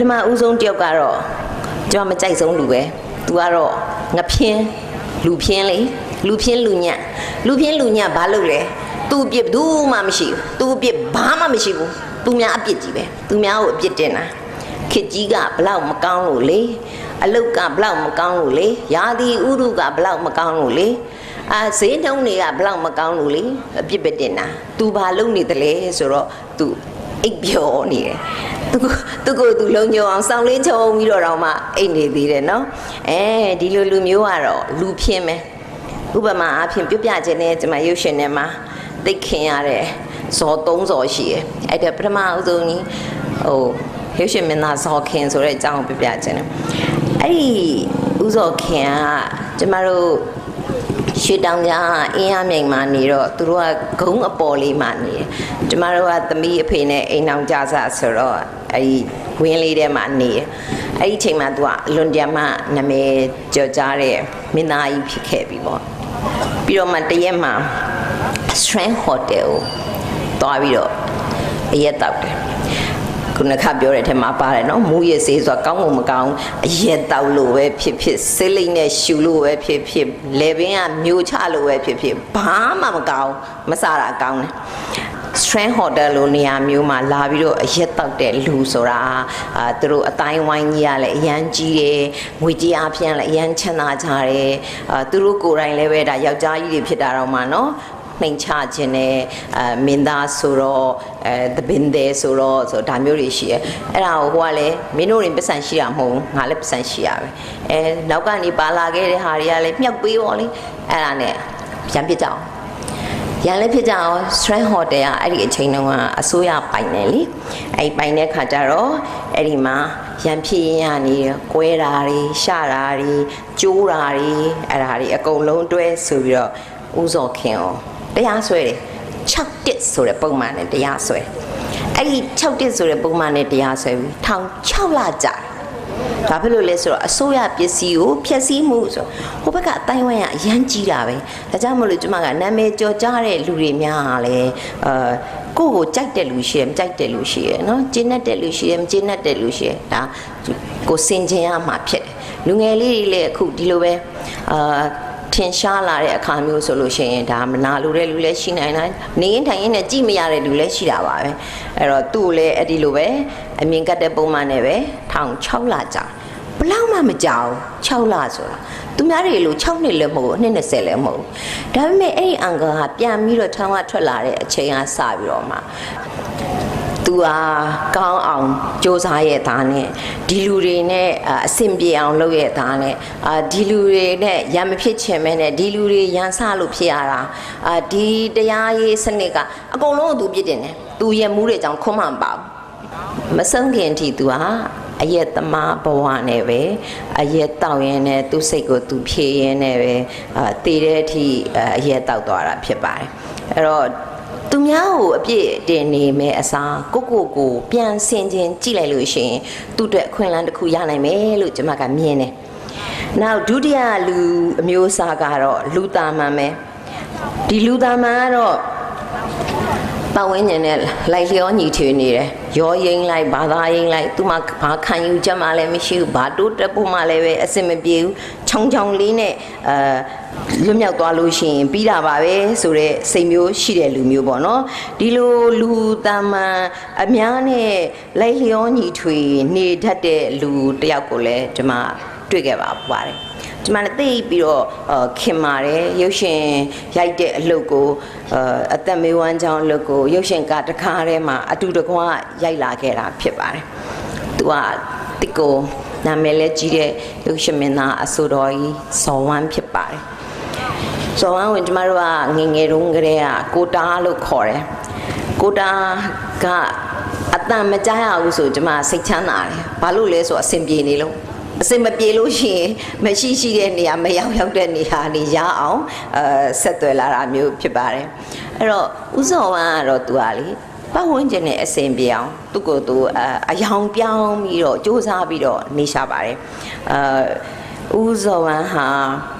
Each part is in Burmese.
ထမဦးဆုံးတယောက်ကတော့ကျွန်မမကြိုက်ဆုံးလူပဲသူကတော့ငဖြင်းလူဖြင်းလေလူဖြင်းလူညံ့လူဖြင်းလူညံ့ဘာလုပ်လဲသူ့အပြစ်ဘူးမှမရှိဘူးသူ့အပြစ်ဘာမှမရှိဘူးသူများအပြစ်ကြီးပဲသူများကိုအပြစ်တင်တာခစ်ကြီးကဘလောက်မကောင်းလို့လေအလုတ်ကဘလောက်မကောင်းလို့လေရာသီဥတုကဘလောက်မကောင်းလို့လေအာဈေးနှုန်းတွေကဘလောက်မကောင်းလို့လေအပြစ်ပဲတင်တာ तू ဘာလုပ်နေတယ်လဲဆိုတော့ तू အိပ်ပျော်နေတယ် သူကသူကိုယ်သူလုံညုံအောင်စောင်းလေးချုံပြီးတော့တော့မှအိတ်နေသေးတယ်နော်အဲဒီလိုလူမျိုးကတော့လူဖြင်းမယ်ဥပမာအဖြစ်ပြပြခြင်းနဲ့ကျွန်မရုပ်ရှင်ထဲမှာသိတ်ခင်ရတဲ့ဇော်၃ဇော်ရှိတယ်အဲ့ဒါပထမအဦးဆုံးကြီးဟိုရုပ်ရှင်မင်းသားဇော်ခင်ဆိုတဲ့အကြောင်းကိုပြပြခြင်းတယ်အဲ့ဒီဦးဇော်ခင်ကကျွန်မတို့ ရွှေတောင်ကြားအင်းရမြိန်မှာနေတော့သူတို့ကဂုံအပေါ်လေးမှာနေတယ်ကျမတို့ကသမီးအဖေနဲ့အိမ်အောင်ကြဆဆိုတော့အဲဒီဝင်းလေးထဲမှာနေတယ်အဲ့ဒီအချိန်မှာသူကအလွန်တရာမှနာမည်ကျော်ကြားတဲ့မင်းသားကြီးဖြစ်ခဲ့ပြီပေါ့ပြီးတော့မှတရက်မှာ Strand Hotel ကိုသွားပြီးတော့အရက်တောက်တယ် ခုနကပြောတဲ့အထက်မှာပါတယ်နော်မူရစေးဆိုတာကောင်းကုန်မကောင်းအရက်တောက်လို့ပဲဖြစ်ဖြစ်စိတ်လိတ်နဲ့ရှူလို့ပဲဖြစ်ဖြစ်လေပင်ကမျိုးချလို့ပဲဖြစ်ဖြစ်ဘာမှမကောင်းမစားတာကောင်းတယ် Strand Hotel လိုနေရာမျိုးမှာလာပြီးတော့အရက်တောက်တဲ့လူဆိုတာအာသူတို့အတိုင်းဝိုင်းကြီးကလည်းအရန်ကြီးတယ်ငွေကြီးအပြင်လည်းအရန်ချမ်းသာကြတယ်အာသူတို့ကိုယ်တိုင်လည်းပဲဒါယောက်ျားကြီးတွေဖြစ်တာတော့မှနော် နှိမ်ချခြင်းနဲ့အဲမင်းသားဆိုတော့အဲသပင်သေးဆိုတော့ဆိုဒါမျိုးတွေရှိရဲအဲ့ဒါကိုဟိုကလည်းမင်းတို့တွေပတ်စံရှိတာမဟုတ်ဘူးငါလည်းပတ်စံရှိရပဲအဲနောက်ကနေပါလာခဲ့တဲ့ဟာတွေကလည်းမြှောက်ပေးပါလေအဲ့ဒါနဲ့ပြန်ပြစ်ကြအောင်ရန်လည်းဖြစ်ကြအောင် Strand Hotel ကအဲ့ဒီအချိန်တုန်းကအစိုးရပိုင်တယ်လीအဲ့ဒီပိုင်တဲ့ခါကျတော့အဲ့ဒီမှာရန်ဖြစ်ရင်ရနေကွဲတာတွေရှတာတွေကျိုးတာတွေအဲ့ဒါတွေအကုန်လုံးတွဲဆိုပြီးတော့ဦးစော်ခင်အောင် တရားစွဲတယ်6တစ်ဆိုတဲ့ပုံမှန်နဲ့တရားစွဲအဲ့ဒီ6တစ်ဆိုတဲ့ပုံမှန်နဲ့တရားစွဲပြီးထောင်6လကြာတယ်ဘာဖြစ်လို့လဲဆိုတော့အစိုးရပစ္စည်းကိုဖျက်ဆီးမှုဆိုဟိုဘက်ကအတိုင်းဝိုင်းကအရန်ကြီးတာပဲဒါကြောင့်မလို့ကျမကနာမည်ကြော်ကြားတဲ့လူတွေများဟာလဲအာကိုယ့်ကိုကြိုက်တဲ့လူရှိတယ်မကြိုက်တဲ့လူရှိတယ်နော်ကျင်းတတ်တဲ့လူရှိတယ်မကျင်းတတ်တဲ့လူရှိတယ်ဒါကိုစင်ကျင်ရမှာဖြစ်တယ်လူငယ်လေးတွေလည်းအခုဒီလိုပဲအာ ထင်ရှားလာတဲ့အခါမျိုးဆိုလို့ရှိရင်ဒါမနာလိုတဲ့လူလည်းရှိနိုင်တယ်နေရင်ထိုင်ရင်လည်းကြည့်မရတဲ့လူလည်းရှိတာပါပဲအဲ့တော့သူ့ကိုလည်းအဲ့ဒီလိုပဲအမြင်ကတ်တဲ့ပုံမှန်နဲ့ပဲထောင်6လကြာဘလောက်မှမကြောက်6လဆိုတာသူများတွေလို6နှစ်လည်းမဟုတ်ဘူးနှစ်20လည်းမဟုတ်ဘူးဒါပေမဲ့အဲ့ဒီအန်ဂါကပြန်ပြီးတော့ထောင်ကထွက်လာတဲ့အချိန်ကစပြီးတော့မှ သူဟာကောင်းအောင်စ조사ရဲ့သားနဲ့ဒီလူတွေနဲ့အာအဆင်ပြေအောင်လုပ်ရဲ့သားနဲ့အာဒီလူတွေနဲ့ရံမဖြစ်ချင်မဲနဲ့ဒီလူတွေရန်ဆလို့ဖြစ်ရတာအာဒီတရားရေးစနစ်ကအကုန်လုံးကိုသူပြစ်တင်တယ်သူရမှုတွေကြောင့်ခွန်းမှန်ပါဘူးမဆုံးခင်အထိသူဟာအရက်သမားဘဝနဲ့ပဲအရက်တောက်ရင်နဲ့သူ့စိတ်ကိုသူဖြေရင်းနဲ့ပဲအာတည်တဲ့အထိအာအရက်တောက်သွားတာဖြစ်ပါတယ်အဲ့တော့ သူများကိုအပြည့်တင်နေမယ်အစားကိုကိုကိုပြန်ဆင်ခြင်းကြည့်လိုက်လို့ရှိရင်သူ့အတွက်အခွင့်အလမ်းတစ်ခုရနိုင်မယ်လို့ကျွန်မကမြင်တယ်။နောက်ဒုတိယလူအမျိုးအစားကတော့လူသားမှန်ပဲ။ဒီလူသားမှန်ကတော့ပတ်ဝန်းကျင်နဲ့လိုက်လျောညီထွေနေတယ်။ရောရင်လိုက်ဘာသာရင်လိုက်သူမှဘာခံယူချက်မှလည်းမရှိဘူး။ဘာတိုးတက်ဖို့မှလည်းပဲအဆင်မပြေဘူး။ချောင်းချောင်းလေးနဲ့အဲ လွတ်မြောက်သွားလို့ရှိရင်ပြီးတာပါပဲဆိုတော့စိတ်မျိုးရှိတဲ့လူမျိုးပေါ့နော်။ဒီလိုလူတမန်အများနဲ့လိုက်လျောညီထွေနေတတ်တဲ့လူတယောက်ကိုလည်းကျွန်မတွေ့ခဲ့ပါပါတယ်။ဒီမှာလည်းသိပြီးတော့အာခင်ပါတယ်ရုပ်ရှင်ရိုက်တဲ့အလုပ်ကိုအာအသက်မေးဝမ်းကြောင်းအလုပ်ကိုရုပ်ရှင်ကတခါတည်းမှာအတူတကွရိုက်လာခဲ့တာဖြစ်ပါတယ်။သူကတိကိုနာမည်လည်းကြီးတဲ့ရုပ်ရှင်မင်းသားအဆိုတော်ကြီးဇော်ဝမ်းဖြစ်ပါတယ်။ ဇော်ဝမ်းဝင်ကျမတို့ကငယ်ငယ်တုန်းကတည်းကကိုတာလို့ခေါ်တယ်။ကိုတာကအတန်မကြားရဘူးဆိုကျမစိတ်ချမ်းသာတယ်။ဘာလို့လဲဆိုအဆင်ပြေနေလို့အစင်မပြေလို့ရှိရင်မရှိရှိတဲ့နေရာမရောက်ရောက်တဲ့နေရာနေရအောင်အဲဆက်သွယ်လာတာမျိုးဖြစ်ပါတယ်အဲ့တော့ဥစောဝမ်းကတော့သူကလေပတ်ဝန်းကျင်နဲ့အစင်ပြေအောင်သူ့ကိုယ်သူအအယောင်ပြောင်းပြီးတော့စူးစမ်းပြီးတော့နေရှာပါတယ်အဲဥစောဝမ်းဟာတိတ်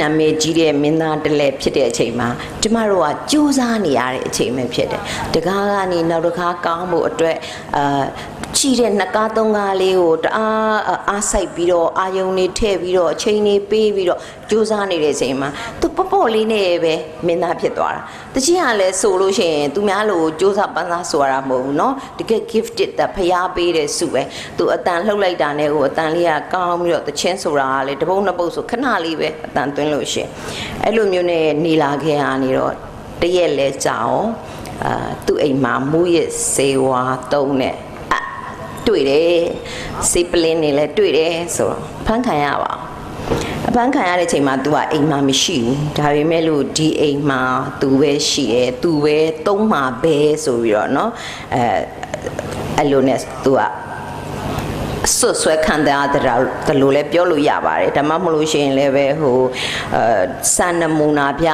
နာမည်ကြီးတဲ့မင်းသားတစ်လက်ဖြစ်တဲ့အချိန်မှာကျမတို့ကစူးစမ်းနေရတဲ့အချိန်ပဲဖြစ်တယ်တကားကနေနောက်တစ်ခါကောင်းဖို့အတွက်အာ ချီတဲ့နှစ်ကားသုံးကားလေးကိုတအားအားဆိုင်ပြီးတော့အာယုံနေထည့်ပြီးတော့အချိန်နေပေးပြီးတော့ကြိုးစားနေတဲ့အချိန်မှာသူပေါ့ပေါ့လေးနဲ့ပဲမင်းသားဖြစ်သွားတာတချင်းကလည်းဆိုလို့ရှိရင်သူများလိုကြိုးစားပန်းစားဆိုရတာမဟုတ်ဘူးเนาะတကယ် gifted တာဖျားပေးတဲ့စုပဲသူအတန်လှုပ်လိုက်တာနဲ့ကိုအတန်လေးကကောင်းပြီးတော့တချင်းဆိုတာကလည်းတပုတ်နှစ်ပုတ်ဆိုခဏလေးပဲအတန်သွင်းလို့ရှိရင်အဲ့လိုမျိုးနဲ့နေလာခဲ့ရနေတော့တရက်လဲကြာအောင်အာသူ့အိမ်မှာမူးရစ်စေဝါတုံးနဲ့အ တွေ့တယ်စေပလင်းနေလဲတွေ့တယ်ဆိုတော့ဖမ်းခံရပါအောင်အဖမ်းခံရတဲ့ချိန်မှာ तू ကအိမ်မှာမရှိဘူးဒါပေမဲ့လို့ဒီအိမ်မှာ तू ပဲရှိတယ် तू ပဲတုံးမှာပဲဆိုပြီးတော့เนาะအဲအဲ့လိုနဲ့ तू က ဆွတ်ဆွဲခံတဲ့တတလို့လည်းပြောလို့ရပါတယ်ဒါမှမဟုတ်လို့ရှိရင်လည်းပဲဟိုအဲစံနမူနာပြ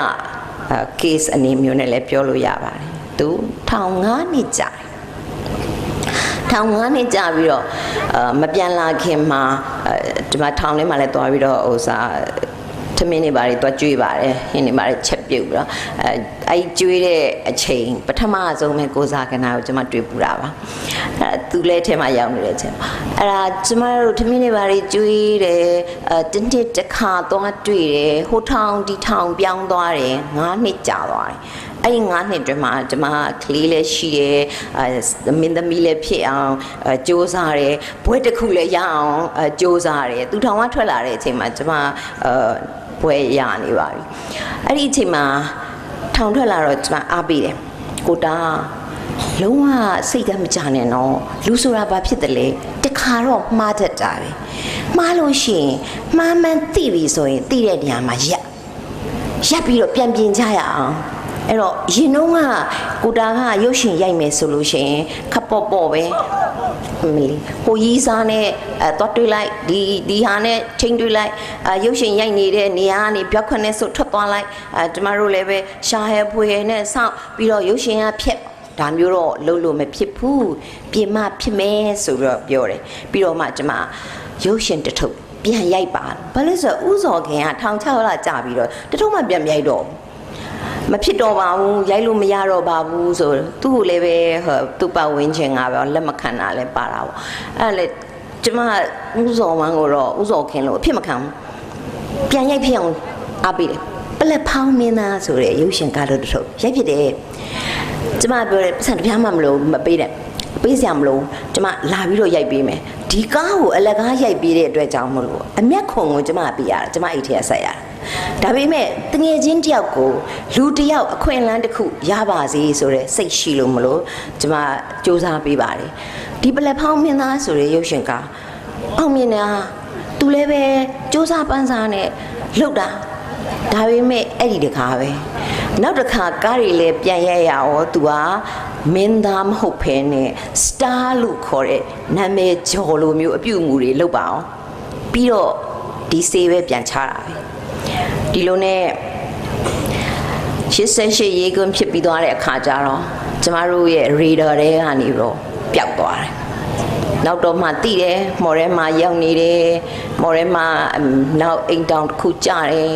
အဲ case အနေမျိုးနဲ့လည်းပြောလို့ရပါတယ်သူထောင်9နှစ်ကြာတယ် ထောင်9နှစ်ကြာပြီးတော့အာမပြန်လာခင်မှာအဲဒီမှာထောင်ထဲမှာလည်းတွားပြီးတော့ဟိုစားသမင်းနေပါတွေတွားကျွေးပါတယ်ဟင်းနေပါတွေချက်ပြုတ်ပြီးတော့အဲအဲ့ကျွေးတဲ့အချိန်ပထမဆုံးပဲကိုစားကနာကိုကျွန်မတွေ့ပူတာပါအဲသူလည်းထဲမှာရောက်နေတဲ့အချိန်အဲ့ဒါကျွန်မတို့သမင်းနေပါတွေကျွေးတယ်အဲတစ်နှစ်တစ်ခါသွားတွေ့တယ်ဟိုထောင်ဒီထောင်ပြောင်းသွားတယ်9နှစ်ကြာသွားတယ်အဲ့ဒီ9နှစ်တွင်မှာကျွန်မကလေးလည်းရှိတယ်အဲမင်းသမီးလည်းဖြစ်အောင်အဲစ조사တယ်ဘွဲတစ်ခုလည်းရအောင်အဲစ조사တယ်သူထောင်ကထွက်လာတဲ့အချိန်မှာကျွန်မအဲဘွဲရနေပါပြီအဲ့ဒီအချိန်မှာ ထောင်ထွက်လာတော့ကျွန်မအားပေးတယ်ကိုတာလုံးဝစိတ်ကမကြနဲ့နော်လူဆိုတာဘာဖြစ်တယ်လဲတခါတော့မှားတတ်တာပဲမှားလို့ရှိရင်မှားမှန်းသိပြီဆိုရင်သိတဲ့နေရာမှာရက်ရက်ပြီးတော့ပြန်ပြင်ကြရအောင်အဲ့တော့ရင်တော့ကကိုတာကရုပ်ရှင်ရိုက်မယ်ဆိုလို့ရှိရင်ခပ်ပေါ့ပေါ့ပဲအ မလီဟိုရီးစားနဲ့အဲတော့တွေးလိုက်ဒီဒီဟာနဲ့ချိန်တွေးလိုက်အဲရုပ်ရှင်ရိုက်နေတဲ့နေရာကနေပြောက်ခွနဲ့ဆိုထွက်သွားလိုက်အဲကျမတို့လည်းပဲရှာဟဲဖွေနဲ့စောင့်ပြီးတော့ရုပ်ရှင်ကဖြက်ဒါမျိုးတော့လုံးလို့မဖြစ်ဘူးပြင်မဖြစ်မယ်ဆိုပြီးတော့ပြောတယ်ပြီးတော့မှကျမရုပ်ရှင်တစ်ထုပ်ပြန်ရိုက်ပါဘာလို့ဆိုဥစော်ခင်ကထောင်ချလာကြာပြီးတော့တစ်ထုပ်မှပြန်မရိုက်တော့ဘူး မဖြစ်တော့ပါဘူးရိုက်လို့မရတော့ပါဘူးဆိုသူ့ကိုလည်းပဲဟိုသူ့ပတ်ဝန်းကျင်ကပဲလက်မခံတာလည်းပါတာပေါ့အဲ့ဒါလေကျမဥစော်ဝမ်းကိုတော့ဥစော်ခင်လို့အဖြစ်မခံဘူးပြန်ရိုက်ဖြစ်အောင်အားပေးတယ်ပလက်ဖောင်းမင်းသားဆိုတဲ့ရုပ်ရှင်ကားလို့တစ်ထုပ်ရိုက်ဖြစ်တယ်ကျမပြောတယ်ပတ်စံတစ်ပြားမှမလို့မပေးတဲ့ပေးစရာမလိုကျမလာပြီးတော့ရိုက်ပေးမယ်ဒီကားကိုအလကားရိုက်ပေးတဲ့အတွက်ကြောင့်မလို့အမျက်ခုံကိုကျမပေးရတာကျမအိတ်ထဲဆက်ရတာ ဒါပေမဲ့တငယ်ချင်းတယောက်ကိုလူတယောက်အခွင့်အလမ်းတစ်ခုရပါစေဆိုတဲ့စိတ်ရှိလို့မလို့ကျမစူးစမ်းပေးပါတယ်ဒီပလက်ဖောင်းမင်းသားဆိုတဲ့ရုပ်ရှင်ကားအောင်မြင်တာသူလည်းပဲစူးစမ်းပန်းစားနဲ့လှုပ်တာဒါပေမဲ့အဲ့ဒီတခါပဲနောက်တစ်ခါကားတွေလည်းပြန်ရရရောသူကမင်းသားမဟုတ်ဖ ೇನೆ စတာလို့ခေါ်တဲ့နာမည်ကျော်လိုမျိုးအပြုအမူတွေလုပ်ပါအောင်ပြီးတော့ဒီစေးပဲပြန်ချတာပဲ ဒီလိုနဲ့88ရေကွန်းဖြစ်ပြီးသွားတဲ့အခါကျတော့ကျမတို့ရဲ့ radar တွေကနေတော့ပျောက်သွားတယ်နောက်တော့မှတိတယ်မော်ရဲမှာရောက်နေတယ်မော်ရဲမှာနောက်အိမ်တောင်တစ်ခုကြတယ်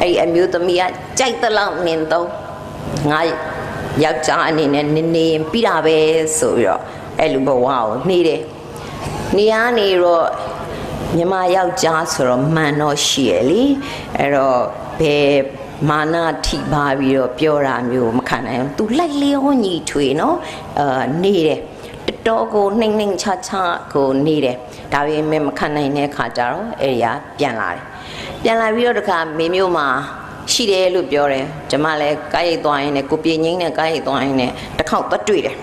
အဲ့ဒီအမျိုးသမီးကကြိုက်တဲ့လောက်နင်တော့ငါယောက်ျားအနေနဲ့နေနေရင်ပြီးတာပဲဆိုပြီးတော့အဲ့လိုဘဝကိုနေတယ်နေရနေတော့ မြမယောက်ျားဆိုတော့မှန်တော့ရှိရလေအဲ့တော့ဘယ်မာနထိပါပြီးတော့ပြောတာမျိုးမခံနိုင်ဘူး तू လိုက်လျောညီထွေနော်အာနေတယ်တတော်ကိုနှိမ့်နှိမ့်ချာချာကိုနေတယ်ဒါပေမဲ့မခံနိုင်တဲ့ခါကျတော့အဲ့ဒီကပြန်လာတယ်ပြန်လာပြီးတော့တခါမေမျိုးမှာရှိတယ်လို့ပြောတယ်ကျမလည်းကားရိတ်သွားရင်လည်းကိုပြေငိမ့်နဲ့ကားရိတ်သွားရင်လည်းတစ်ခေါက်သွားတွေ့တယ်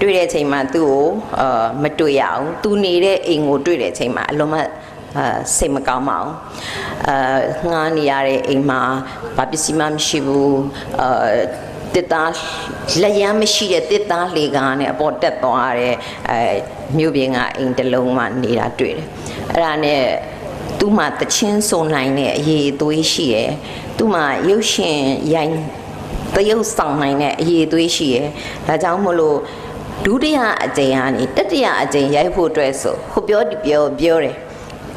တွေ့တဲ့အချိန်မှာသူ့ကိုအာမတွေ့ရအောင်သူနေတဲ့အိမ်ကိုတွေ့တဲ့အချိန်မှာအလုံးမ အာစိတ်မကောင်းပါဘူးအာငားနေရတဲ့အိမ်မှာဘာပစ္စည်းမှမရှိဘူးအာတစ်သားလက်ရမ်းမရှိတဲ့တစ်သားလေကားနဲ့အပေါ်တက်သွားတဲ့အဲမြို့ပြင်ကအိမ်တစ်လုံးမှနေတာတွေ့တယ်အဲ့ဒါနဲ့သူ့မှာတချင်းစုံနိုင်တဲ့အရေးအသွေးရှိတယ်သူ့မှာရုပ်ရှင်ရိုင်းတရုပ်ဆောင်နိုင်တဲ့အရေးအသွေးရှိတယ်ဒါကြောင့်မို့လို့ဒုတိယအကြိမ်ကနေတတိယအကြိမ်ရိုက်ဖို့အတွက်ဆိုဟိုပြောဒီပြောပြောတယ်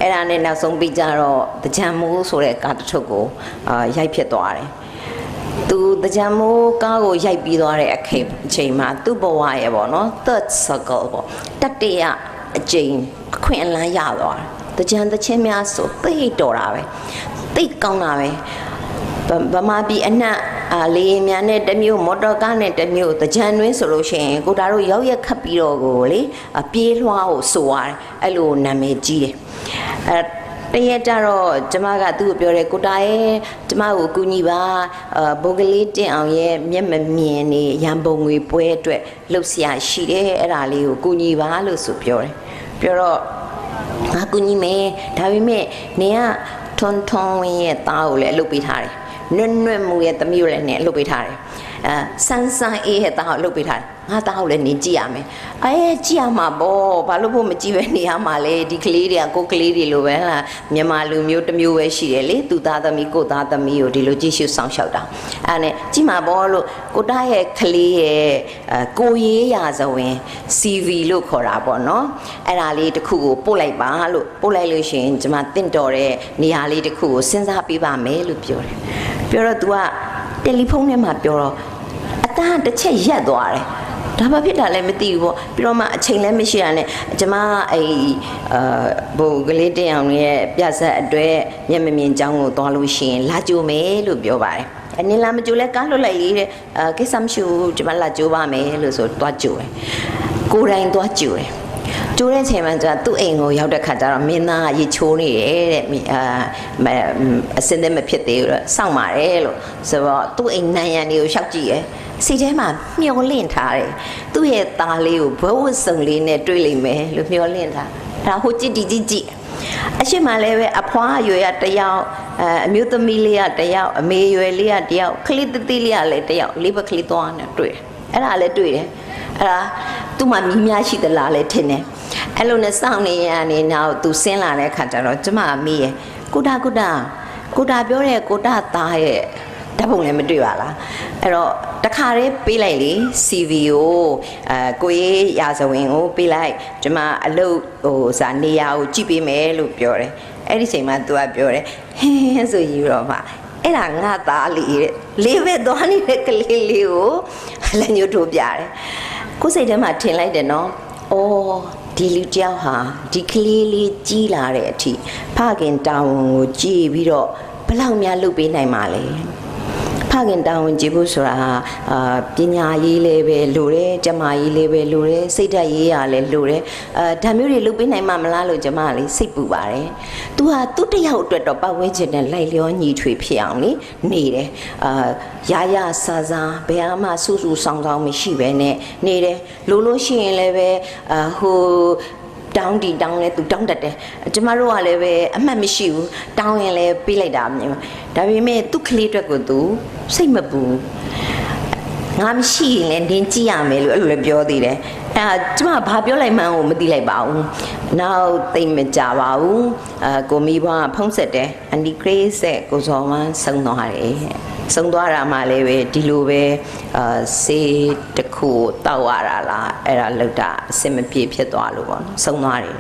အဲ့ဒါနဲ့နောက်ဆုံးပြီးကြတော့တကြံမိုးဆိုတဲ့ကားတစ်ထုပ်ကိုအာရိုက်ဖြစ်သွားတယ်သူတကြံမိုးကားကိုရိုက်ပြီးသွားတဲ့အခေအချိန်မှာသူ့ဘဝရဲ့ပေါ့နော် third circle ပေါ့တတိယအကျိန်အခွင့်အလမ်းရသွားတယ်တကြံတချင်းများဆိုသိတ်တော်တာပဲသိတ်ကောင်းတာပဲ ဗဗမာပြည်အနှံ့အာလေယာဉ်များနဲ့တစ်မျိုးမော်တော်ကားနဲ့တစ်မျိုးတကြံတွင်းဆိုလို့ရှိရင်ကိုတာတို့ရောက်ရက်ခတ်ပြီးတော့ကိုလေအပြေးလွှားကိုဆိုရတယ်အဲ့လိုနာမည်ကြီးတယ်အဲတရက်ကြတော့ကျမကသူ့ကိုပြောတယ်ကိုတာရဲ့ကျမကိုအကူညီပါအဘိုးကလေးတင်အောင်ရဲ့မျက်မမြင်နေရန်ပုံငွေပွဲအတွက်လှုပ်ရှားရှိတယ်အဲ့ဒါလေးကိုအကူညီပါလို့ဆိုပြောတယ်ပြောတော့ငါကူညီမယ်ဒါပေမဲ့နေကထွန်းထွန်းဝင်းရဲ့သားကိုလည်းအလုပ်ပေးထားတယ် နွတ်နွတ်မူရဲ့သမီးကိုလည်းနေအလုပ်ပေးထားတယ်အဲဆန်းဆန်းအေးရဲ့သားကိုအလုပ်ပေးထားတယ်ငါသားကိုလည်းနေကြည့်ရမယ်အဲကြည့်ရမှာပေါ့ဘာလို့ဖို့မကြည့်ပဲနေရမှာလဲဒီကလေးတွေကကိုယ်ကလေးတွေလိုပဲဟလားမြန်မာလူမျိုးတစ်မျိုးပဲရှိတယ်လေသူသားသမီးကိုသားသမီးကိုဒီလိုကြည့်ရှုဆောင်ရှောက်တာအဲနဲ့ကြည့်မှာပေါ့လို့ကိုသားရဲ့ကလေးရဲ့အဲကိုရေးရာဇဝင် CV လို့ခေါ်တာပေါ့နော်အဲ့ဒါလေးတစ်ခုကိုပို့လိုက်ပါလို့ပို့လိုက်လို့ရှိရင်ကျွန်မတင့်တော်တဲ့နေရာလေးတစ်ခုကိုစဉ်းစားပေးပါမယ်လို့ပြောတယ် ပြောတော့ तू ကတယ်လီဖုန်းထဲမှာပြောတော့အတန်းတစ်ချက်ရက်သွားတယ်ဒါဘာဖြစ်တာလဲမသိဘူးပေါ့ပြီးတော့မှအချိန်လည်းမရှိရနဲ့ကျမအဲ့အာဘိုကလေးတင်အောင်ရဲ့ပြဆက်အတွက်မျက်မမြင်ကြောင်းကိုသွားလို့ရှိရင်လာကြိုမယ်လို့ပြောပါတယ်အနင်လာမကြိုလဲကားလွတ်လိုက်လေတဲ့အာကိစ္စမရှိဘူးကျမလာကြိုပါမယ်လို့ဆိုသွားကြိုတယ်ကိုယ်တိုင်သွားကြိုတယ် ကျိုးတဲ့ချိန်မှာကျသူ့အိမ်ကိုရောက်တဲ့ခါကျတော့မင်းသားကရေချိုးနေတယ်တဲ့မိအာမအစင်းသက်မဖြစ်သေးဘူးတော့စောင့်ပါတယ်လို့ဆိုတော့သူ့အိမ်နန်းရံတွေကိုရှောက်ကြည့်ရယ်စိတ်ထဲမှာမျောလင့်ထားတယ်သူ့ရဲ့သားလေးကိုဘဝစုံလေးနဲ့တွေ့လိမ့်မယ်လို့မျောလင့်ထားဒါဟိုကြည့်ဒီကြည့်ကြည့်အရှိမလည်းပဲအဖွားအရွယ်ကတစ်ယောက်အဲအမျိုးသမီးလေးကတစ်ယောက်အမေရွယ်လေးကတစ်ယောက်ကလေးတတိလေးကလည်းတစ်ယောက်လေးဘက်ကလေးသွားနေတွေ့တယ်အဲ့ဒါလည်းတွေ့တယ်အဲ့ဒါသူ့မှာမြီးများရှိသလားလဲထင်တယ် အဲ့လိုနဲ့စောင့်နေရနေနောက်သူဆင်းလာတဲ့ခါကျတော့ကျမမေးရကုတာကုတာကုတာပြောတဲ့ကုတာသားရဲ့ဓာတ်ပုံလည်းမတွေ့ပါလားအဲ့တော့တခါတည်းပေးလိုက်လေ CV ကိုအဲကိုရေးရာဇဝင်ကိုပေးလိုက်ကျမအလုပ်ဟိုစာနေရာကိုကြည့်ပေးမယ်လို့ပြောတယ်အဲ့ဒီချိန်မှာ तू ကပြောတယ်ဟင်းဆိုယူတော့မှအဲ့ဒါငါသားလေးတဲ့လေးပဲသွားနေတဲ့ကလေးလေးကိုလက်ညှိုးထိုးပြတယ်ကိုယ်စိတ်ထဲမှာထင်လိုက်တယ်နော်အော် ဒီလူတယောက်ဟာဒီကလေးလေးကြီးလာတဲ့အထိဖခင်တာဝန်ကိုကြည်ပြီးတော့ဘယ်လောက်များလုပ်ပေးနိုင်မှာလဲဖခင်တာဝန်ကြည်ဖို့ဆိုတာဟာအာပညာရေးလည်းပဲလိုတယ်ကျမရေးလည်းပဲလိုတယ်စိတ်ဓာတ်ရေးရလည်းလိုတယ်အာဒါမျိုးတွေလုပ်ပေးနိုင်မှာမလားလို့ကျမကလေစိတ်ပူပါတယ်။ तू ဟာ သူ့တယောက်အတွက်တော့ပတ်ဝန်းကျင်နဲ့လိုက်လျောညီထွေဖြစ်အောင်လေနေတယ်အာရရဆာဆာဘယ်အမှဆူဆူဆောင်ဆောင်မရှိပဲနဲ့နေတယ်လို့လို့ရှိရင်လည်းပဲအာဟိုတောင်းတီတောင်းလဲသူတောင်းတတ်တယ်ကျမတို့ကလည်းပဲအမှတ်မရှိဘူးတောင်းရင်လည်းပေးလိုက်တာမြင်ဒါပေမဲ့သူ့ကလေးအတွက်ကိုသူစိတ်မပူ ငါမရှိရင်လည်းနင်းကြည့်ရမယ်လို့အဲ့လိုလည်းပြောသေးတယ်အဲဒါကျမဘာပြောလိုက်မှန်းကိုမသိလိုက်ပါဘူးနောက်သိမကြပါဘူးအဲကိုမီဘွားဖုံးဆက်တယ်အန်ဒီဂရေးဆက်ကိုစော်မန်းဆုံးသွားတယ်ဆုံးသွားတာမှလည်းပဲဒီလိုပဲအာစေးတစ်ခုတောက်ရတာလားအဲ့ဒါလောက်တာအစင်မပြေဖြစ်သွားလို့ပေါ့နော်ဆုံးသွားတယ်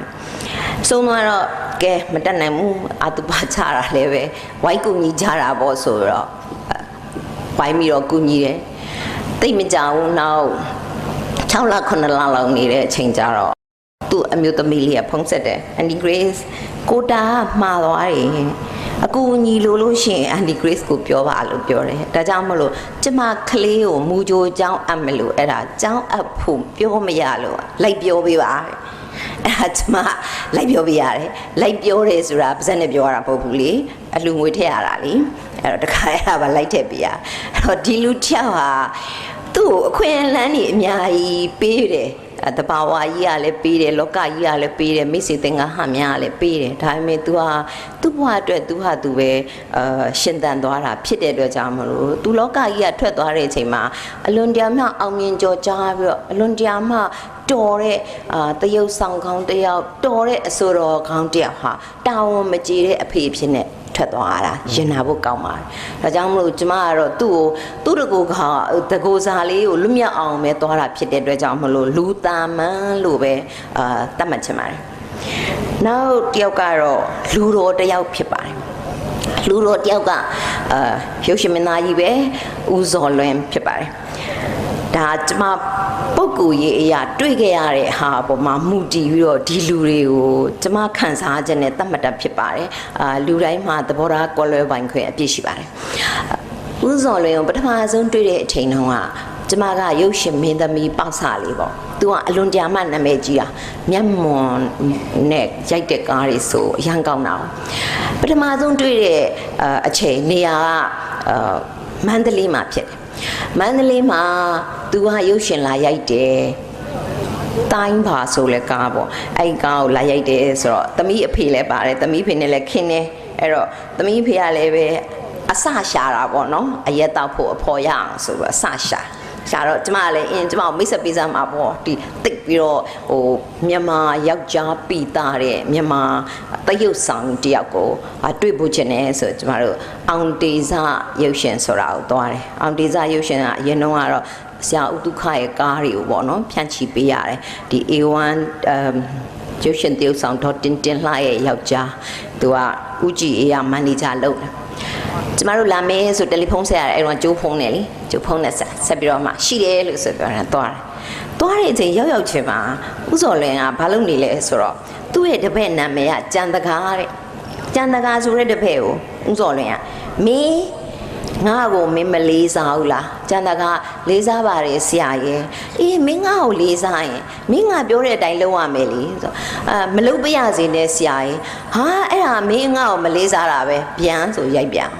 ဆုံးသွားတော့ကဲမတက်နိုင်ဘူးအတူပါချတာလည်းပဲဝိုက်ကူညီကြတာပေါ့ဆိုတော့ဝိုင်းပြီးတော့ကူညီတယ် တိတ်မကြဘူးနောက်6လ9လလောက်နေတဲ့အချိန်ကြတော့သူ့အမျိုးသမီးလေးကဖုံးဆက်တယ် Andy Grace ကိုတာမှားသွားတယ်အကူညီလို့လို့ရှိရင် Andy Grace ကိုပြောပါလို့ပြောတယ်ဒါကြောင့်မလို့ကျမကလေးကိုမူကြိုးကြောင်းအပ်မလို့အဲ့ဒါကြောင်းအပ်ဖို့ပြောမရလို့လိုက်ပြောပေးပါတဲ့အဲ့ဒါကျမလိုက်ပြောပေးရတယ်လိုက်ပြောတယ်ဆိုတာပါဇက်နဲ့ပြောရတာမဟုတ်ဘူးလေအလူငွေထည့်ရတာလေ အဲ့တော့တခါအဲ့ဒါပါလိုက်ထည့်ပေးရအဲ့တော့ဒီလူတစ်ယောက်ဟာသူ့ကိုအခွင့်အလမ်းကြီးအများကြီးပေးတယ်အဲတဘာဝကြီးကလည်းပေးတယ်လောကကြီးကလည်းပေးတယ်မိစေသင်္ကဟများကလည်းပေးတယ်ဒါပေမဲ့ तू ဟာသူ့ဘဝအတွက် तू ဟာ तू ပဲအာရှင်သန်သွားတာဖြစ်တဲ့အတွက်ကြောင့်မလို့ तू လောကကြီးကထွက်သွားတဲ့အချိန်မှာအလွန်တရာမှအောင်မြင်ကြော်ကြားပြီးတော့အလွန်တရာမှတော်တဲ့အာတရုပ်ဆောင်ကောင်းတစ်ယောက်တော်တဲ့အဆိုတော်ကောင်းတစ်ယောက်ဟာတာဝန်မကျေတဲ့အဖေဖြစ်နေ ထွက်သွားတာရင်နာဖို့ကောင်းပါတယ်။ဒါကြောင့်မလို့ကျမကတော့သူ့ကိုသူ့တကူကတကူစားလေးကိုလွတ်မြောက်အောင်ပဲသွားတာဖြစ်တဲ့အတွက်ကြောင့်မလို့လူသားမန်လို့ပဲအာတတ်မှတ်ချင်ပါတယ်။နောက်တစ်ယောက်ကတော့လူတော်တစ်ယောက်ဖြစ်ပါတယ်။လူတော်တစ်ယောက်ကအာရုပ်ရှင်မင်းသားကြီးပဲဦးဇော်လွင်ဖြစ်ပါတယ်။ ဒဒါကျမပုပ်ကူရေးအရာတွေ့ခဲ့ရတဲ့ဟာပေါ်မှာမူတည်ပြီးတော့ဒီလူတွေကိုကျမခန်းစားခြင်းနဲ့တတ်မှတ်တတ်ဖြစ်ပါတယ်အာလူတိုင်းမှာသဘောထားကွဲလွဲပိုင်ခွင့်အပြည့်ရှိပါတယ်ဥဇော်လွင်ကိုပထမဆုံးတွေ့တဲ့အချိန်တုန်းကကျမကရုပ်ရှင်မင်းသမီးပေါက်စာလေးပေါ့သူကအလွန်ကြာမှနာမည်ကြီးတာမျက်မွန်နဲ့ရိုက်တဲ့ကားတွေဆိုအရန်ကောင်းတာပထမဆုံးတွေ့တဲ့အချိန်နေရာကအာမန္တလေးမှာဖြစ်တယ် မန္တလေးမှာသူကရုပ်ရှင်လာရိုက်တယ်တိုင်းပါဆိုလဲကားပေါ့အဲ့ဒီကားကိုလာရိုက်တယ်ဆိုတော့သမီးအဖေလည်းပါတယ်သမီးဖေနဲ့လည်းခင်းတယ်အဲ့တော့သမီးဖေကလည်းပဲအစရှာတာပေါ့နော်အရက်တောက်ဖို့အဖော်ရအောင်ဆိုတော့အစရှာ ရှာတော့ကျမကလည်းအင်းကျမကိုမိတ်ဆက်ပေးစမ်းမှာပေါ့ဒီတိတ်ပြီးတော့ဟိုမြန်မာယောက်ျားပီတာတဲ့မြန်မာတရုတ်ဆောင်တယောက်ကိုအာတွေ့ဖို့ချင်တယ်ဆိုတော့ကျမတို့အောင်တေဇရုပ်ရှင်ဆိုတာကိုသွားတယ်အောင်တေဇရုပ်ရှင်ကအရင်တော့ကတော့ဆရာဥတုခရဲ့ကားတွေကိုပေါ့နော်ဖြန့်ချီပေးရတယ်ဒီ A1 အမ်ရုပ်ရှင်တရုတ်ဆောင်ဒေါ်တင်တင်လှရဲ့ယောက်ျားသူကဦးကြည်အေးရမန်နေဂျာလုပ်တယ် ကျမတို့လာမယ်ဆိုတယ်လီဖုန်းဆက်ရတယ်အဲ့တော့ကျိုးဖုန်းနဲ့လေကျိုးဖုန်းနဲ့ဆက်ဆက်ပြီးတော့မှရှိတယ်လို့ဆိုပြောတာသွားတယ်သွားတဲ့အချိန်ရောက်ရောက်ချင်းမှာဥစော်လင်ကဘာလုပ်နေလဲဆိုတော့သူ့ရဲ့တပည့်နာမည်ကကြံတကားတဲ့ကြံတကားဆိုတဲ့တပည့်ကိုဥစော်လင်ကမင်း ငါ့ကိုမင်းမလေးစားဘူးလားကျန်တာကလေးစားပါတယ်ဆရာရဲ့အေးမင်းငါ့ကိုလေးစားရင်မင်းငါပြောတဲ့အတိုင်းလုပ်ရမယ်လေဆိုအာမလုပ်ပြရစေနဲ့ဆရာရဲ့ဟာအဲ့ဒါမင်းငါ့ကိုမလေးစားတာပဲပြန်ဆိုရိုက်ပြန်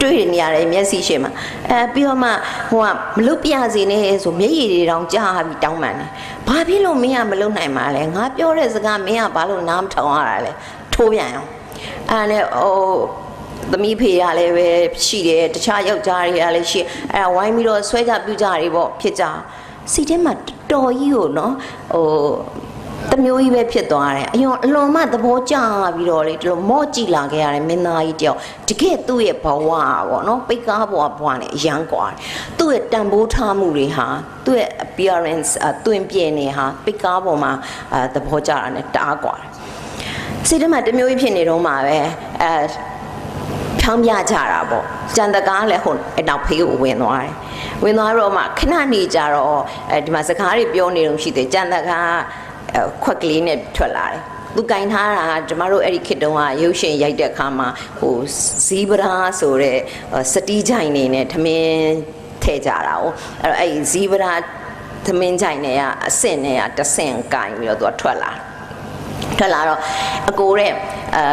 တွေ့နေရတယ်မျက်စိရှိမှာအဲပြီးတော့မှဟိုကမလုတ်ပြစေနဲ့ဆိုမျက်ရည်တွေတောင်ကြားပြီးတောင်းပန်တယ်ဘာဖြစ်လို့မင်းကမလုတ်နိုင်မှာလဲငါပြောတဲ့စကားမင်းကဘာလို့နားမထောင်ရတာလဲထိုးပြန်အောင်အဲ့နဲ့ဟို သမီးဖေကလည်းပဲရှိတယ်တခြားယောက်ျားတွေကလည်းရှိအဲ့ဒါဝိုင်းပြီးတော့ဆွဲကြပြူကြတွေပေါ့ဖြစ်ကြစိတ်ထဲမှာတော်ကြီးကိုနော်ဟိုတမျိုးကြီးပဲဖြစ်သွားတယ်အယုံအလွန်မှသဘောကျပြီးတော့လေဒီလိုမော့ကြည့်လာခဲ့ရတယ်မင်းသားကြီးတယောက်တကယ်သူ့ရဲ့ဘဝပေါ့နော်ပိတ်ကားဘဝဘဝနဲ့အယံကွာသူ့ရဲ့တန်ဖိုးထားမှုတွေဟာသူ့ရဲ့ appearance အတွင်ပြင်းနေဟာပိတ်ကားပေါ်မှာသဘောကျတာနဲ့တအားကွာတယ်စိတ်ထဲမှာတမျိုးကြီးဖြစ်နေတော့မှပဲအဲ ဖြောင်းပြကြတာပေါ့ကြံတကားလည်းဟိုအနောက်ဖေးကိုဝင်သွားတယ်ဝင်သွားတော့မှခဏနေကြတော့အဲဒီမှာစကားတွေပြောနေလို့ရှိတယ်ကြံတကားခွက်ကလေးနဲ့ထွက်လာတယ်သူကင်ထားတာကျမတို့အဲ့ဒီခေတ်တုန်းကရုပ်ရှင်ရိုက်တဲ့အခါမှာဟိုဇီးပရာဆိုတဲ့စတီးကြိုင်နေနဲ့ထမင်းထည့်ကြတာ哦အဲ့တော့အဲ့ဒီဇီးပရာသမင်းကြိုင်နဲ့ကအဆင့်နဲ့ကတဆင့်ကင်ပြီးတော့သူကထွက်လာထွက်လာတော့အကိုတဲ့အဲ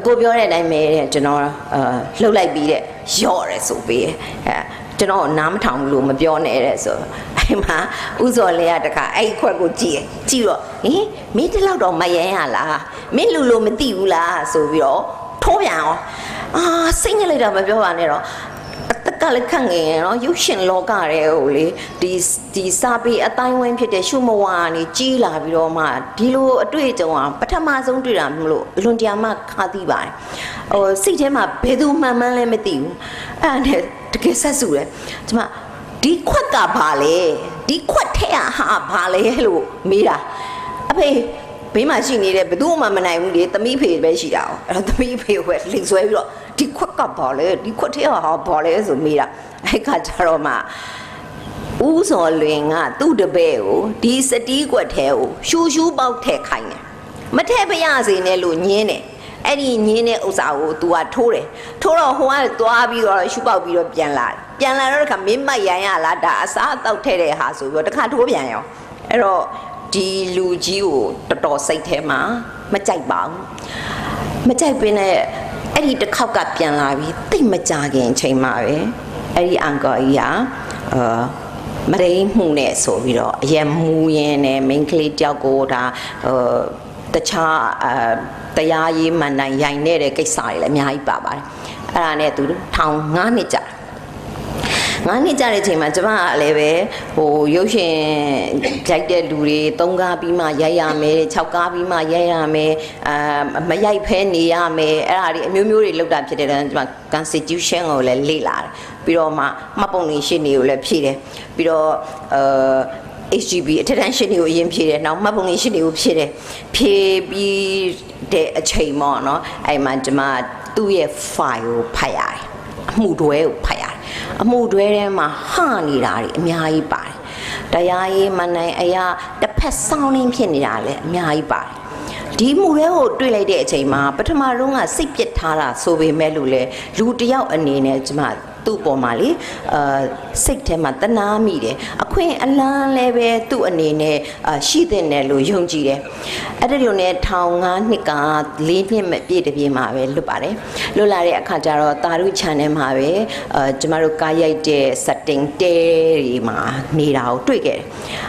အကိုပြောတဲ့အတိုင်းပဲတဲ့ကျွန်တော်အဲလှုပ်လိုက်ပြီးတဲ့ရော့တယ်ဆိုပြီးအဲကျွန်တော်နားမထောင်ဘူးလို့မပြောနဲ့တဲ့ဆိုအဲ့မှာဥဇော်လေးကတခါအဲ့ဒီခွက်ကိုကြည့်ကြည့်တော့ဟင်မင်းတလောက်တော့မယမ်းရလားမင်းလူလိုမသိဘူးလားဆိုပြီးတော့ထိုးပြန်အောင်အာစိတ်ညစ်လိုက်တာမပြောပါနဲ့တော့ အတက်ကလည်းခန့်ငယ်နော်ရုပ်ရှင်လောကတဲ့ဟိုလေဒီဒီစာပေအတိုင်းဝိုင်းဖြစ်တဲ့ရှုမဝါကနေကြီးလာပြီးတော့မှဒီလိုအတွေ့အကြုံအောင်ပထမဆုံးတွေ့တာမလို့အလွန်တရာမှခါသိပါတယ်ဟိုစိတ်ထဲမှာဘယ်သူမှန်မှန်းလည်းမသိဘူးအဲ့ဒါနဲ့တကယ်ဆက်စုတယ်ကျမဒီခွက်ကဘာလဲဒီခွက်ထဲကဟာဘာလဲလို့မေးတာအဖေဘေးမှာရှိနေတဲ့ဘယ်သူမှမနိုင်ဘူးလေသမီးဖေပဲရှိတာ哦အဲ့တော့သမီးဖေကိုပဲလိန်ဆွဲပြီးတော့ ဒီခွက်ကဘာလဲဒီခွက်ထဲကဟာဘာလဲဆိုမေးတာအဲ့ခါကျတော့မှဦးစော်လွင်ကသူ့တပည့်ကိုဒီစတီးခွက်ထဲကိုရှူရှူပေါက်ထည့်ခိုင်းတယ်မထည့်ပရစေနဲ့လို့ညင်းတယ်အဲ့ဒီညင်းတဲ့ဥစ္စာကို तू ကထိုးတယ်ထိုးတော့ဟိုကသွားပြီးတော့ရှူပေါက်ပြီးတော့ပြန်လာတယ်ပြန်လာတော့တခါမင်းမတ်ရန်ရလားဒါအစားအသောက်ထဲတဲ့ဟာဆိုပြီးတော့တခါထိုးပြန်ရောအဲ့တော့ဒီလူကြီးကိုတော်တော်စိတ်ထဲမှာမကြိုက်ပါဘူးမကြိုက်ပင်နဲ့ အဲ့ဒီတစ်ခေါက်ကပြန်လာပြီးတိတ်မကြခင်အချိန်မှာပဲအဲ့ဒီအန်ကောကြီးကအာမရိမှုနဲ့ဆိုပြီးတော့အရင်မူရင်နဲ့ main ကလေးတယောက်ကိုဒါဟိုတခြားအတရားရေးမှန်တိုင်ရိုင်နေတဲ့ကိစ္စတွေလည်းအများကြီးပါပါတယ်အဲ့ဒါနဲ့သူထောင်9နှစ်ကြာ ငါးနှစ်ကြာတဲ့အချိန်မှာကျမကလည်းပဲဟိုရုပ်ရှင်ရိုက်တဲ့လူတွေ၃ကားပြီးမှရိုက်ရမယ်၆ကားပြီးမှရိုက်ရမယ်အာမရိုက်ဖဲနေရမယ်အဲ့ဒါတွေအမျိုးမျိုးတွေလောက်တာဖြစ်တဲ့တော့ကျမ constitution ကိုလည်းလေ့လာတယ်ပြီးတော့မှမှတ်ပုံနေရှင်းနေကိုလည်းဖြည့်တယ်ပြီးတော့အာ HGB အထက်တန်းရှင်းတွေကိုအရင်ဖြည့်တယ်နောက်မှတ်ပုံနေရှင်းတွေကိုဖြည့်တယ်ဖြည့်ပြီးတဲ့အချိန်ပေါ့နော်အဲ့မှာကျမသူ့ရဲ့ file ကိုဖတ်ရတယ်အမှုတွဲကိုဖတ်ရတယ် အမှုတွဲထဲမှာဟနေတာတွေအများကြီးပါတယ်တရားရေးမနိုင်အရာတစ်ဖက်ဆောင်းရင်းဖြစ်နေတာလည်းအများကြီးပါတယ်ဒီမှုရဲကိုတွေ့လိုက်တဲ့အချိန်မှာပထမတော့ကစိတ်ပစ်ထားတာဆိုပေမဲ့လို့လေလူတစ်ယောက်အနေနဲ့ကျမ သူ့ပေါ်မှာလေအာစိတ်ထဲမှာတနာမိတယ်အခွင့်အလန်းလည်းပဲသူ့အနေနဲ့အာရှိတဲ့နယ်လို့ယုံကြည်တယ်အဲ့ဒီလိုနဲ့ထောင်ငါးနှစ်ကလေးနှစ်မပြည့်တပြည့်မှာပဲလွတ်ပါတယ်လွတ်လာတဲ့အခါကျတော့တာရု channel မှာပဲအာကျမတို့ကားရိုက်တဲ့ setting တဲတွေမှာနေတာကိုတွေ့ခဲ့တယ်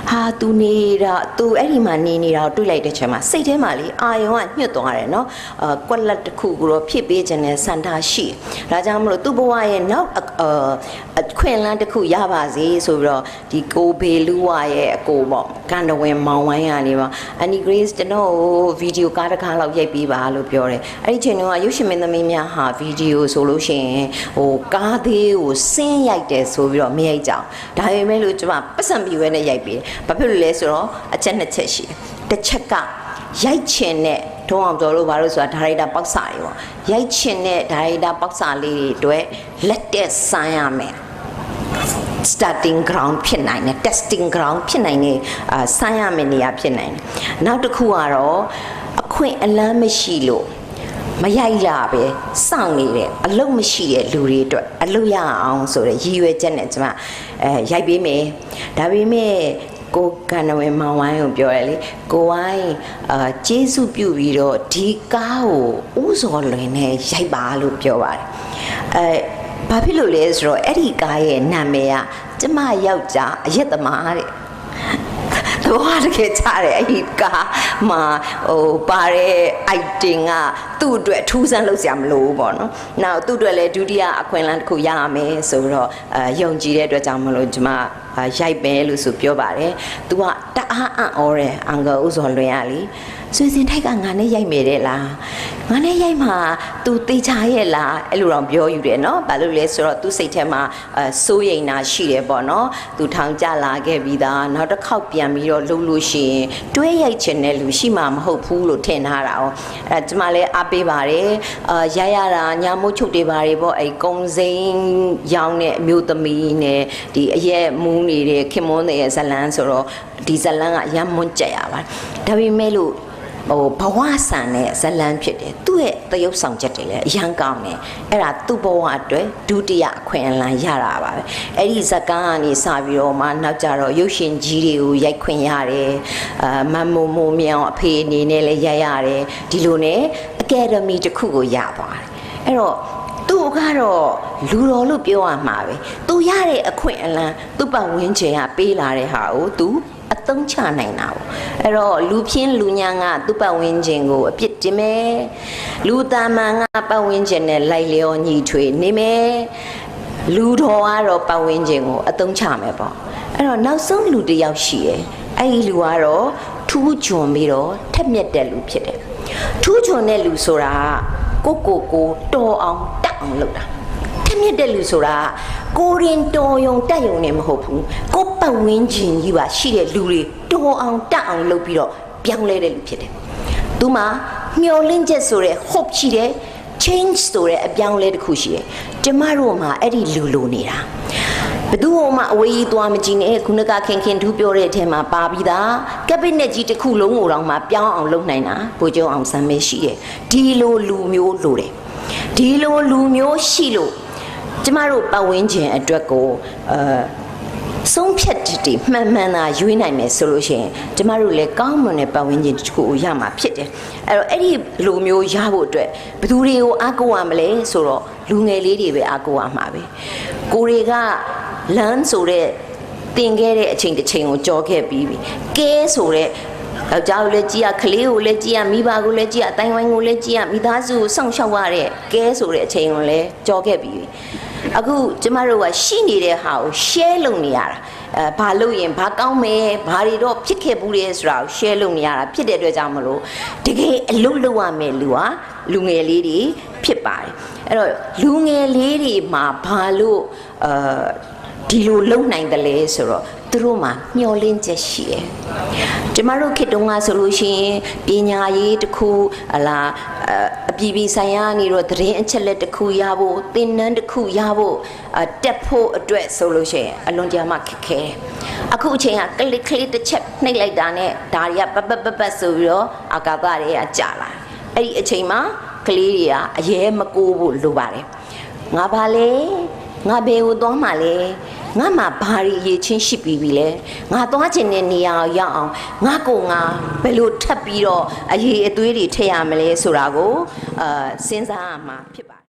ဟာ तू နေတာ तू အဲ့ဒီမှာနေနေတာကိုတွေ့လိုက်တဲ့ချိန်မှာစိတ်ထဲမှာလေအာယုံကညှွတ်သွားတယ်နော်အာကွက်လက်တစ်ခုကိုတော့ဖြစ်ပေးခြင်းနဲ့စန္ဒာရှိတယ်ဒါကြောင့်မလို့သူ့ဘဝရဲ့နောက်အအာအခွင့်အလန်းတစ်ခုရပါစေဆိုပြီးတော့ဒီကိုဘေလူဝရဲ့အကိုပေါ့ကန်တဝင်မောင်ဝိုင်းကနေပါအန်နီဂရေးစ်ကျွန်တော်ဗီဒီယိုကားတစ်ခါလောက်ရိုက်ပေးပါလို့ပြောတယ်အဲ့ဒီချိန်တုန်းကရုပ်ရှင်မင်းသမီးများဟာဗီဒီယိုဆိုလို့ရှိရင်ဟိုကားသေးကိုဆင်းရိုက်တယ်ဆိုပြီးတော့မရိုက်ကြအောင်ဒါပေမဲ့လို့ကျွန်မပတ်စံပြီးဝဲနဲ့ရိုက်ပေးတယ်ဘာဖြစ်လို့လဲဆိုတော့အချက်နှစ်ချက်ရှိတယ်တစ်ချက်ကရိုက်ချင်တဲ့ ထုံးအောင်တော်လို့ဘာလို့ဆိုတာဒါရိုက်တာပေါက်စာတွေပေါ့ရိုက်ချင်တဲ့ဒါရိုက်တာပေါက်စာလေးတွေအတွက်လက်တက်ဆန်းရမယ် starting ground ဖြစ်နိုင်တယ် testing ground ဖြစ်နိုင်တယ်အာစမ်းရမယ့်နေရာဖြစ်နိုင်တယ်နောက်တစ်ခုကတော့အခွင့်အလမ်းမရှိလို့မရိုက်ရပဲစောင့်နေတယ်အလုံးမရှိတဲ့လူတွေအတွက်အလုပ်ရအောင်ဆိုတဲ့ရည်ရွယ်ချက်နဲ့ကျွန်မအဲရိုက်ပေးမယ်ဒါပေမဲ့ ကိုကန်နဝဲမောင်ဝိုင်းကိုပြောရလေကိုဝိုင်းအာကျေးဇူးပြုပြီးတော့ဒီကားကိုဥစော်လွင်နဲ့ရိုက်ပါလို့ပြောပါတယ်အဲဘာဖြစ်လို့လဲဆိုတော့အဲ့ဒီကားရဲ့နာမည်ကကျမယောက်ျားအရက်သမားတဲ့ တော့တကယ်ချတယ်အဲ့ဒီကားမှာဟိုပါတဲ့ item ကသူ့အတွက်အထူးဆန်းလုပ်စရာမလိုဘူးပေါ့နော်။နောက်သူ့အတွက်လည်းဒုတိယအခွင့်အလမ်းတစ်ခုရရမယ်ဆိုတော့အဲယုံကြည်တဲ့အတွက်ကြောင့်မလို့ကျွန်မအာရိုက်ပဲလို့ဆိုပြောပါတယ်။ तू ကတအားအံ့ဩတယ်အင်္ဂါဥစော်လွင်ရလी ဆွေစင်ထိုက်ကငါနဲ့ရိုက်မယ်တဲ့လားငါနဲ့ရိုက်မှာ तू တေချာရဲ့လားအဲ့လိုတော့ပြောယူတယ်နော်ဘာလို့လဲဆိုတော့ तू စိတ်ထဲမှာအဲစိုးရိမ်တာရှိတယ်ပေါ့နော် तू ထောင်ကြလာခဲ့ပြီးသားနောက်တစ်ခေါက်ပြန်ပြီးတော့လှုပ်လို့ရှိရင်တွဲရိုက်ချင်တဲ့လူရှိမှမဟုတ်ဘူးလို့ထင်ထားတာ哦အဲကျမလည်းအားပေးပါတယ်အာရိုက်ရတာညာမို့ချုပ်တွေပါတယ်ပေါ့အဲ့ကုံစိမ်းရောင်းတဲ့အမျိုးသမီးနဲ့ဒီအရက်မူးနေတဲ့ခင်မွန်းတဲ့ဇလန်းဆိုတော့ဒီဇလန်းကအရမ်းမွန်းကြက်ရပါတယ်ဒါပေမဲ့လို့ ဟိုဘဝဆန်တဲ့ဇလန်းဖြစ်တယ်သူ့ရဲ့သရုပ်ဆောင်ချက်တွေလည်းအရန်ကောင်းတယ်အဲ့ဒါသူ့ဘဝအတွက်ဒုတိယအခွင့်အလမ်းရတာပါပဲအဲ့ဒီဇကားကနေစပြီးတော့မှနောက်ကြတော့ရုပ်ရှင်ကြီးတွေကိုရိုက်ခွင့်ရတယ်အာမမုံမိုးမြောင်အဖေအနေနဲ့လည်းရိုက်ရတယ်ဒီလိုနဲ့အကယ်ဒမီတစ်ခုကိုရသွားတယ်အဲ့တော့သူ့ကတော့လူတော်လို့ပြောရမှာပဲသူရတဲ့အခွင့်အလမ်းသူ့ပတ်ဝန်းကျင်ကပေးလာတဲ့ဟာကိုသူ အသုံးချနိုင်တာပေါ့အဲ့တော့လူဖြင်းလူညာကသူ့ပတ်ဝန်းကျင်ကိုအပြစ်တင်မယ်လူသားမန်ကပတ်ဝန်းကျင်နဲ့လိုက်လျောညီထွေနေမယ်လူတော်ကတော့ပတ်ဝန်းကျင်ကိုအသုံးချမယ်ပေါ့အဲ့တော့နောက်ဆုံးလူတစ်ယောက်ရှိတယ်အဲ့ဒီလူကတော့ထူးချွန်ပြီးတော့ထက်မြက်တဲ့လူဖြစ်တယ်ထူးချွန်တဲ့လူဆိုတာကကိုကိုကိုတော်အောင်တက်အောင်လုပ်တာ ထက်မြက်တဲ့လူဆိုတာကိုရင်တော်ယုံတက်ယုံနဲ့မဟုတ်ဘူးကိုပတ်ဝန်းကျင်ကြီးပါရှိတဲ့လူတွေတော်အောင်တက်အောင်လုပ်ပြီးတော့ပြောင်းလဲတဲ့လူဖြစ်တယ်။သူမှာမျောလင့်ချက်ဆိုတဲ့ hope ရှိတယ် change ဆိုတဲ့အပြောင်းလဲတစ်ခုရှိတယ်။ကျမတို့မှာအဲ့ဒီလူလိုနေတာဘယ်သူမှအဝေးကြီးသွားမကြည့်နဲ့ခုနကခင်ခင်ထူးပြောတဲ့အထက်မှာပါပြီးသားကက်ဘိနက်ကြီးတစ်ခုလုံးကိုတော့မှပြောင်းအောင်လုပ်နိုင်တာဘိုးကျောင်းအောင်ဆမ်းပဲရှိတယ်ဒီလိုလူမျိုးလိုတယ်ဒီလိုလူမျိုးရှိလို့ ကျမတို့ပတ်ဝန်းကျင်အတွက်ကိုအဲဆုံးဖြတ်ချက်တွေမှန်မှန်သာရွေးနိုင်မယ်ဆိုလို့ရှိရင်ကျမတို့လည်းကောင်းမွန်တဲ့ပတ်ဝန်းကျင်တစ်ခုကိုရမှာဖြစ်တယ်အဲ့တော့အဲ့ဒီလူမျိုးရဖို့အတွက်ဘယ်သူတွေကိုအားကိုးရမလဲဆိုတော့လူငယ်လေးတွေပဲအားကိုးရမှာပဲကိုတွေကလမ်းဆိုတဲ့တင်ခဲ့တဲ့အချိန်တစ်ချိန်ကိုကြောခဲ့ပြီးပြီကဲဆိုတဲ့ယောက်ျားကိုလည်းကြည်ရကလေးကိုလည်းကြည်ရမိဘကိုလည်းကြည်ရအတိုင်းဝိုင်းကိုလည်းကြည်ရမိသားစုကိုစောင့်ရှောက်ရတဲ့ကဲဆိုတဲ့အချိန်ကိုလည်းကြောခဲ့ပြီးပြီ အခုကျမတို့ကရှိနေတဲ့ဟာကို share လုပ်နေရတာအဲဘာလို့ရင်ဘာကောင်းမယ်ဘာတွေတော့ဖြစ်ခဲ့ဘူးလေဆိုတာကို share လုပ်နေရတာဖြစ်တဲ့အတွက်ကြောင့်မလို့တကယ်အလုပ်လုပ်ရမယ်လူဟာလူငယ်လေးတွေဖြစ်ပါတယ်အဲ့တော့လူငယ်လေးတွေမှာဘာလို့အာဒီလိုလုံနိုင်တယ်လဲဆိုတော့သူတို့မှာမျောလင့်ချက်ရှိတယ်ကျမတို့ခေတ်တုန်းကဆိုလို့ရှိရင်ပညာရေးတစ်ခုဟလာအအ ပြည်ပြည်ဆိုင်ရာနေတော့သတင်းအချက်လက်တစ်ခုရဖို့သင်တန်းတစ်ခုရဖို့အတက်ဖို့အတွက်ဆိုလို့ရှိရင်အလွန်တရာမှခက်ခဲတယ်အခုအချိန်ကကလစ်ကလစ်တစ်ချက်နှိပ်လိုက်တာနဲ့ဒါတွေကပပပပဆိုပြီးတော့အာကာသတွေကကြာလာအဲ့ဒီအချိန်မှာကလေးတွေကအရဲမကိုးဖို့လိုပါတယ်ငါပါလေငါဘယ်ကိုသွားမှလဲ ငါမှဘာရီရေချင်းရှိပြီးပြီလဲငါသွားချင်တဲ့နေရာကိုရောက်အောင်ငါကိုငါဘယ်လိုထပ်ပြီးတော့အရေးအသွေးတွေထည့်ရမလဲဆိုတာကိုအာစဉ်းစားရမှာဖြစ်ပါတယ်